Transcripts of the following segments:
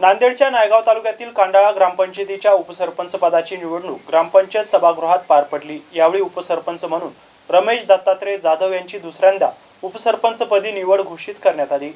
नांदेडच्या नायगाव तालुक्यातील कांडाळा ग्रामपंचायतीच्या उपसरपंच पदाची निवडणूक ग्रामपंचायत सभागृहात पार पडली. यावेळी उपसरपंच म्हणून रमेश दत्तात्रय जाधव यांची दुसऱ्यांदा उपसरपंचपदी निवड घोषित करण्यात आली.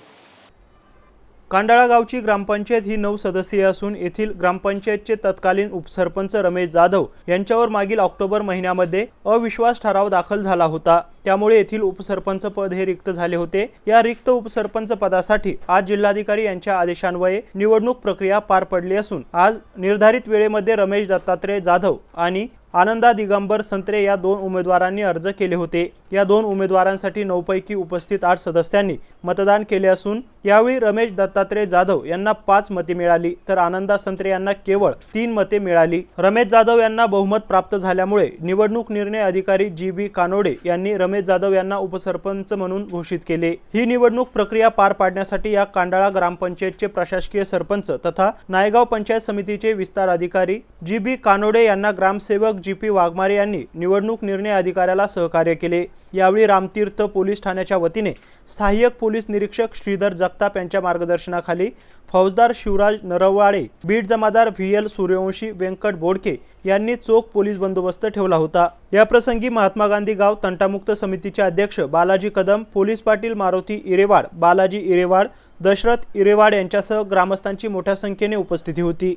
कांडाळा गावची ग्रामपंचायत ही नऊ सदस्यीय असून येथील ग्रामपंचायतचे तत्कालीन उपसरपंच रमेश जाधव यांच्यावर मागील ऑक्टोबर महिन्यामध्ये अविश्वास ठराव दाखल झाला होता. त्यामुळे येथील उपसरपंच पद हे रिक्त झाले होते. या रिक्त उपसरपंच पदासाठी आज जिल्हाधिकारी यांच्या आदेशान्वये निवडणूक प्रक्रिया पार पडली असून आज निर्धारित वेळेमध्ये रमेश दत्तात्रय जाधव आणि आनंदा दिगंबर संत्रे या दोन उमेदवारांनी अर्ज केले होते. या दोन उमेदवारांसाठी नऊपैकी उपस्थित आठ सदस्यांनी मतदान केले असून यावेळी रमेश दत्तात्रय जाधव यांना पाच मते मिळाली. तर आनंदा संत्रे यांना केवळ तीन मते मिळाली. रमेश जाधव यांना बहुमत प्राप्त झाल्यामुळे निवडणूक निर्णय अधिकारी जी बी कानोडे यांनी रमेश जाधव यांना उपसरपंच म्हणून घोषित केले. ही निवडणूक प्रक्रिया पार पाडण्यासाठी या कांडाळा ग्रामपंचायतचे प्रशासकीय सरपंच तथा नायगाव पंचायत समितीचे विस्तार अधिकारी जी बी कानोडे यांना ग्रामसेवक जी पी वाघमारे यांनी निवडणूक निर्णय अधिकाऱ्याला सहकार्य केले. यावेळी रामतीर्थ पोलीस ठाण्याच्या वतीने सहाय्यक पोलीस निरीक्षक श्रीधर जगताप यांच्या मार्गदर्शनाखाली फौजदार शिवराज नरवाडे बीड जमादार व्ही एल सूर्यवंशी व्यंकट बोडके यांनी चोख पोलीस बंदोबस्त ठेवला होता. याप्रसंगी महात्मा गांधी गाव तंटामुक्त समितीचे अध्यक्ष बालाजी कदम पोलीस पाटील मारुती इरेवाड बालाजी इरेवाड दशरथ इरेवाड यांच्यासह ग्रामस्थांची मोठ्या संख्येने उपस्थिती होती.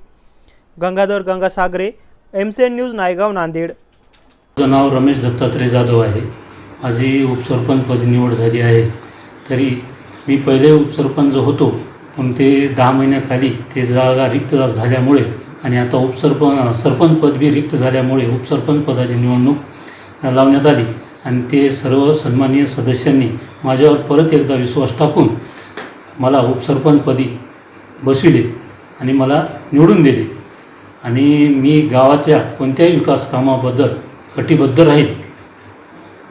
Gangadhar Gangasagare M C N news Naigaon Nanded. माझं नाव रमेश दत्तात्रय जाधव आहे. माझी उपसरपंचपदी निवड झाली आहे. तरी मी पहिले उपसरपंच होतो पण ते दहा महिन्याखाली ते जागा रिक्त झाल्यामुळे आणि आता उपसरपंच सरपंचपद बी रिक्त झाल्यामुळे उपसरपंच पदाची निवडणूक लावण्यात आली आणि ते सर्व सन्माननीय सदस्यांनी माझ्यावर परत एकदा विश्वास टाकून मला उपसरपंचपदी बसविले आणि मला निवडून दिले. आणि मी गावाच्या कोणत्याही विकास कामाबद्दल कटिबद्ध राहील